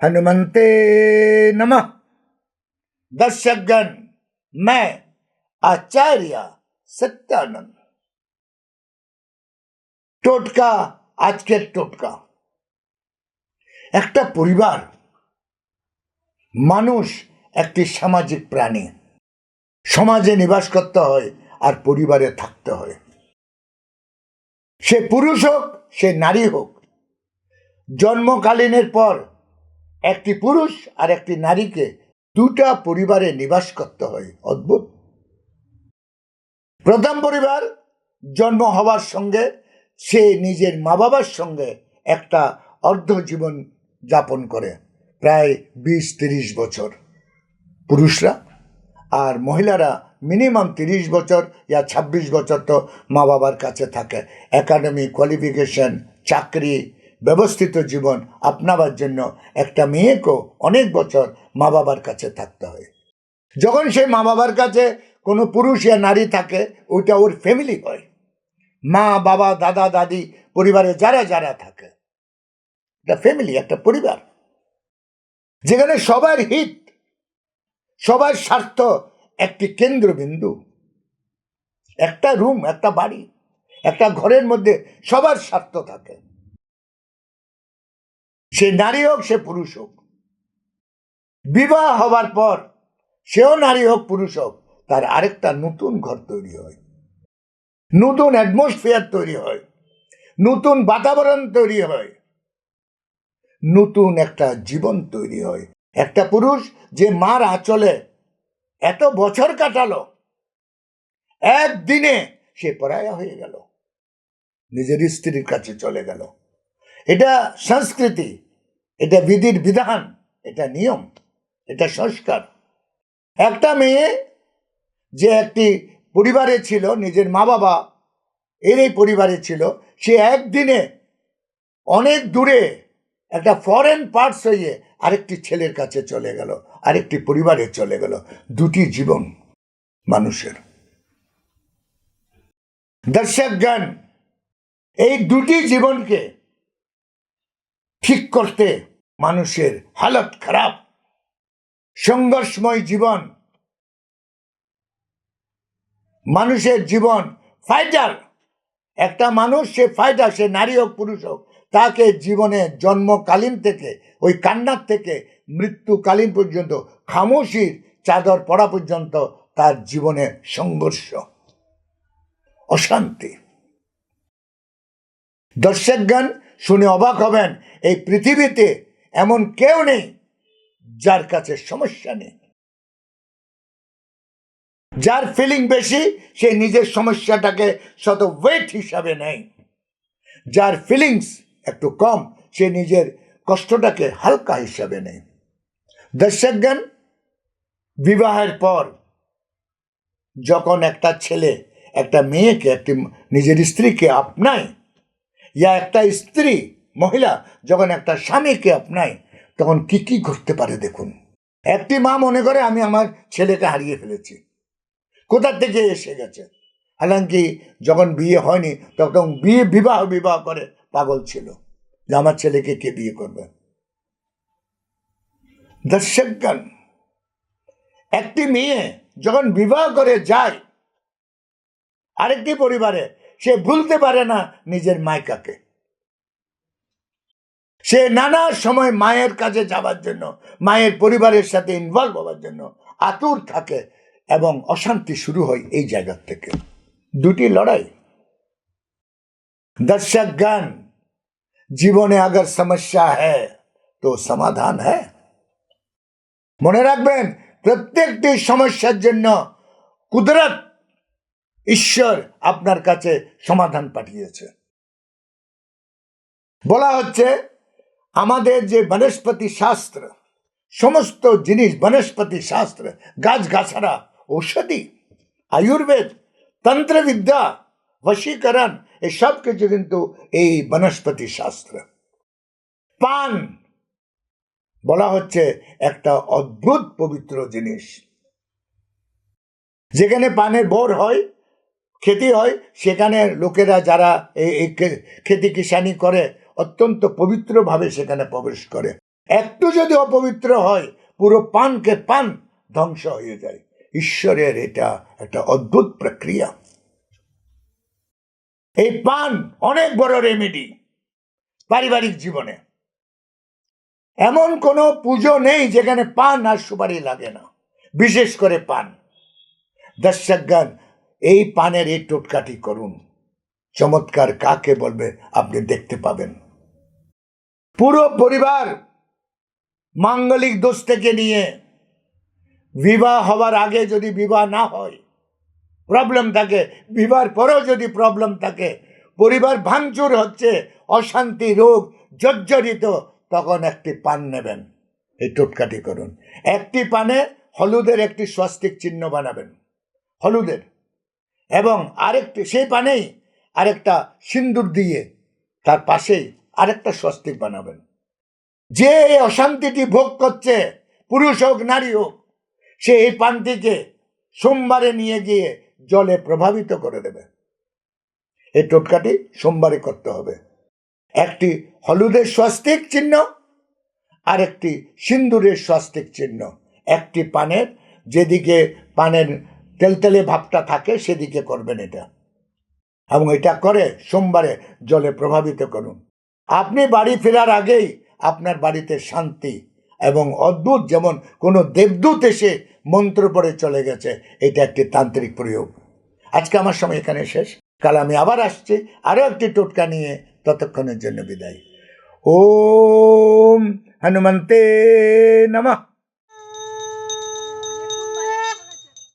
हनुमंते नमः दर्शकगण मैं आचार्य सत्यानंद টোটকা আজকের টোটকা একটা পরিবার মানুষ একটি সামাজিক প্রাণী সমাজে নিবাস করতে হয় আর পরিবারে থাকতে হয় সে পুরুষ হোক সে নারী হোক জন্মকালীনের পর একটি পুরুষ আর একটি নারীকে দুটা পরিবারে নিবাস করতে হয়। অদ্ভুত। প্রথম পরিবার জন্ম হওয়ার সঙ্গে সে নিজের মা বাবার সঙ্গে একটা অর্ধ জীবন যাপন করে, প্রায় বিশ তিরিশ বছর। পুরুষরা আর মহিলারা মিনিমাম তিরিশ বছর ইয়া ছাব্বিশ বছর তো মা বাবার কাছে থাকে। একাডেমি কোয়ালিফিকেশন, চাকরি ব্যবস্থিত জীবন আপনাবার জন্য একটা মেয়েকেও অনেক বছর মা বাবার কাছে থাকতে হয়। যখন সে মা বাবার কাছে কোনো পুরুষ ইয়া নারী থাকে, ওইটা ওর ফ্যামিলি হয়। মা, বাবা, দাদা, দাদি, পরিবারে যারা যারা থাকে। একটা ফ্যামিলি একটা পরিবার। যেখানে সবার হিত, সবার স্বার্থ একটি কেন্দ্রবিন্দু। একটা রুম একটা বাড়ি, একটা ঘরের মধ্যে সবার স্বার্থ থাকে। সে নারী হোক, সে পুরুষ হোক। বিবাহ হবার পর সেও নারী হোক, পুরুষ হোক, তার আরেকটা নতুন ঘর তৈরি হয়। নতুন অ্যাটমসফিয়ার তৈরি হয়। নতুন বাতাবরণ তৈরি হয়। নতুন একটা জীবন তৈরি হয়। একটা পুরুষ যে মার আঁচলে এত বছর কাটালো, একদিনে সে পরায়া হয়ে গেল। নিজের স্ত্রীর কাছে চলে গেল। এটা সংস্কৃতি, এটা বিধির বিধান, এটা নিয়ম, এটা সংস্কার। একটা মেয়ে যে একটি পরিবারে ছিল, নিজের মা বাবা এর এই পরিবারে ছিল, সে একদিনে অনেক দূরে একটা ফরেন পার্টস হয়ে আরেকটি ছেলের কাছে চলে গেল, আরেকটি পরিবারে চলে গেল, দুটি জীবন মানুষের। দর্শকগণ, এই দুটি জীবনকে ঠিক করতে মানুষের হালত খারাপ। সংঘর্ষময় জীবন। মানুষের জীবন ফাইটার একটা মানুষ সে ফাইটার সে নারী হোক, পুরুষ হোক, তাকে জীবনে জন্মকালীন থেকে, ওই কান্নার থেকে, মৃত্যুকালীন পর্যন্ত, খামোশির চাদর পড়া পর্যন্ত তার জীবনে সংঘর্ষ, অশান্তি। দর্শকগণ শুনে অবাক হবেন, এই পৃথিবীতে এমন কেউ নেই যার কাছে সমস্যা নেই। যার ফিলিং বেশি, সে নিজের সমস্যাটাকে শত ওয়েট হিসাবে নেয়। যার ফিলিংস একটু কম, সে নিজের কষ্টটাকে হালকা হিসাবে নেয়। দর্শকগণ, বিবাহের পর যখন একটা ছেলে একটা মেয়েকে, একটি নিজের স্ত্রীকে আপনায় ইয়া একটা স্ত্রী, মহিলা, যখন একটা স্বামীকে আপনায়, তখন কি কি ঘটতে পারে দেখুন। একটি মা মনে করে আমি আমার ছেলেকে হারিয়ে ফেলেছি। কোথার থেকে এসে গেছে? হালাঙ্কি যখন বিয়ে হয়নি, তখন বিয়ে বিবাহ বিবাহ করে পাগল ছিল। যে আমার ছেলেকে কে বিয়ে করবে? দর্শকগণ, একটি মেয়ে যখন বিবাহ করে যায়, আরেকটি পরিবারে সে ভুলতে পারে না নিজের মাইকাকে। সে নানা সময় মায়ের কাছে যাবার জন্য, মায়ের পরিবারের সাথে ইনভলভ হওয়ার জন্য আতুর থাকে এবং অশান্তি শুরু হয় এই জায়গা থেকে। দুটি লড়াই। দর্শক গান, জীবনে আগর সমস্যা হ্যাঁ তো সমাধান হ্যাঁ মনে রাখবেন, প্রত্যেকটি সমস্যার জন্য কুদরত ঈশ্বর আপনার কাছে সমাধান পাঠিয়েছে। বলা হচ্ছে, আমাদের যে বনস্পতি শাস্ত্র, সমস্ত জিনিস বনস্পতি শাস্ত্র গাছগাছাড়া ঔষধি, আয়ুর্বেদ, তন্ত্রবিদ্যা, বশীকরণ এই সব কিছু কিন্তু এই বনস্পতি শাস্ত্র। পান বলা হচ্ছে একটা অদ্ভুত পবিত্র জিনিস। যেখানে পানের বোর হয় খেতি হয়, সেখানে লোকেরা যারা এই খেতি কিষানি করে, অত্যন্ত পবিত্রভাবে সেখানে প্রবেশ করে। একটু যদি অপবিত্র হয়, পুরো পানকে পান ধ্বংস হয়ে যায়। ঈশ্বরের এটা একটা অদ্ভুত প্রক্রিয়া। এই পান অনেক বড় রেমেডি পারিবারিক জীবনে। এমন কোনো পুজো নেই যেখানে পান আর সুপারি লাগে না, বিশেষ করে পান। দর্শকগণ এই পানের এই টোটকাটি করুন। চমৎকার কাকে বলবে আপনি দেখতে পাবেন। পুরো পরিবার মাঙ্গলিক দোষ থেকে নিয়ে বিবাহ হওয়ার আগে যদি বিবাহ না হয় প্রবলেম থাকে, বিবাহের পরেও যদি প্রবলেম থাকে, পরিবার ভাঙচুর হচ্ছে, অশান্তি, রোগ, জর্জরিত, তখন একটি পান নেবেন। এই টোটকাটি করুন। একটি পানে হলুদের একটি স্বস্তিক চিহ্ন বানাবেন। হলুদের। এবং আরেকটি, সেই পানেই আরেকটা সিন্দুর দিয়ে তার পাশেই আরেকটা স্বস্তিক বানাবেন। যে এই অশান্তিটি ভোগ করছে, পুরুষ হোক, নারী হোক, সে এই পানটিকে সোমবারে নিয়ে গিয়ে জলে প্রভাবিত করে দেবে। এই টোটকাটি সোমবারে করতে হবে। একটি হলুদের স্বস্তিক চিহ্ন আর একটি সিন্দুরের স্বস্তিক চিহ্ন। একটি পানের, যেদিকে পানের তেলতেলে ভাবটা থাকে, সেদিকে করবেন এটা। এবং এটা করে সোমবারে জলে প্রভাবিত করুন। আপনি বাড়ি ফেরার আগেই আপনার বাড়িতে শান্তি এবং অদ্ভুত যেমন কোনো দেবদূত এসে মন্ত্র পড়ে চলে গেছে, এটা একটি তান্ত্রিক প্রয়োগ। আজকে আমার সময় এখানে শেষ। কাল আমি আবার আসছি, আরও একটি টোটকা নিয়ে ততক্ষণের জন্য বিদায়। ওম হনুমন্তে নমঃ।